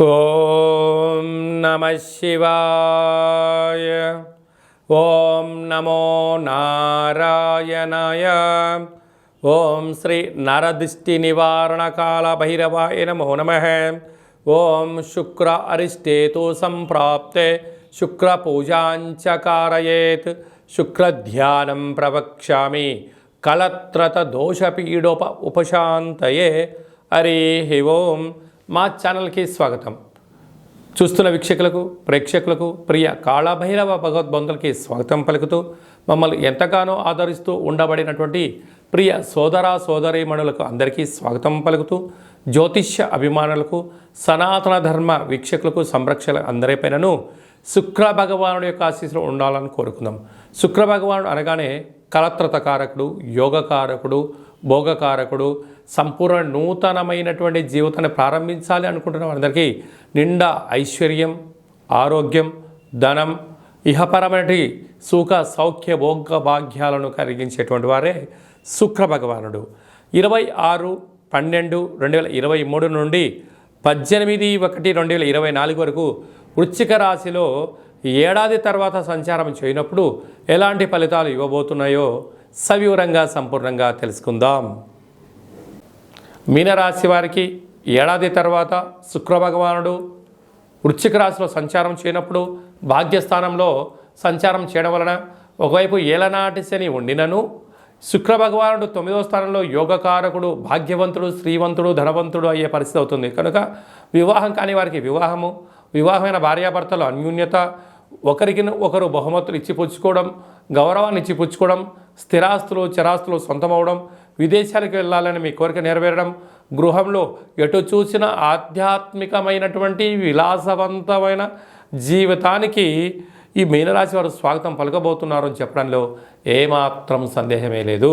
ॐ नमः शिवाय। ॐ नमो नारायणाय। ॐ श्री नरदृष्टिनिवारणकालभैरवाय नमो नमः। ॐ शुक्र अरिष्टेतु सम्प्राप्ते शुक्रपूजाञ्च कारयेत् शुक्रध्यानं प्रवक्ष्यामि। कलत्रतदोषपीडोप उपशान्तये। हरिः ओम्। మా ఛానల్కి స్వాగతం. చూస్తున్న వీక్షకులకు ప్రేక్షకులకు ప్రియ కాళభైరవ భగవద్బంధులకి స్వాగతం పలుకుతూ మమ్మల్ని ఎంతగానో ఆదరిస్తూ ఉండబడినటువంటి ప్రియ సోదర సోదరీమణులకు అందరికీ స్వాగతం పలుకుతూ జ్యోతిష్య అభిమానులకు సనాతన ధర్మ వీక్షకులకు సంరక్షణ అందరిపైనను శుక్ర భగవానుడి యొక్క ఆశీస్సులు ఉండాలని కోరుకుందాం. శుక్ర భగవానుడు అనగానే కలత్రతకారకుడు యోగకారకుడు భోగకారకుడు సంపూర్ణ నూతనమైనటువంటి జీవితాన్ని ప్రారంభించాలి అనుకుంటున్న వారందరికీ నిండా ఐశ్వర్యం ఆరోగ్యం ధనం ఇహపరమైన సుఖ సౌఖ్య భోగ భాగ్యాలను కలిగించేటువంటి వారే శుక్ర భగవానుడు. ఇరవై ఆరు పన్నెండు రెండు వేల ఇరవై మూడు నుండి పద్దెనిమిది ఒకటి రెండు వేల ఇరవై నాలుగు వరకు వృశ్చిక రాశిలో ఏడాది తర్వాత సంచారం చేయనప్పుడు ఎలాంటి ఫలితాలు ఇవ్వబోతున్నాయో సవివరంగా సంపూర్ణంగా తెలుసుకుందాం. మీనరాశి వారికి ఏడాది తర్వాత శుక్ర భగవానుడు వృశ్చిక రాశిలో సంచారం చేయనప్పుడు భాగ్యస్థానంలో సంచారం చేయడం వలన ఒకవైపు ఏలనాటి శని ఉండినను శుక్ర భగవానుడు తొమ్మిదవ స్థానంలో యోగకారకుడు భాగ్యవంతుడు శ్రీవంతుడు ధనవంతుడు అయ్యే పరిస్థితి అవుతుంది. కనుక వివాహం కాని వారికి వివాహము వివాహమైన భార్యాభర్తలు అన్యూన్యత ఒకరికి ఒకరు బహుమతులు ఇచ్చిపుచ్చుకోవడం గౌరవాన్ని ఇచ్చిపుచ్చుకోవడం స్థిరాస్తులు చరాస్తులు సొంతమవడం విదేశాలకు వెళ్ళాలని మీ కోరిక నెరవేరడం గృహంలో ఎటు చూసిన ఆధ్యాత్మికమైనటువంటి విలాసవంతమైన జీవితానికి ఈ మీనరాశి వారు స్వాగతం పలకబోతున్నారు అని చెప్పడంలో ఏమాత్రం సందేహమే లేదు.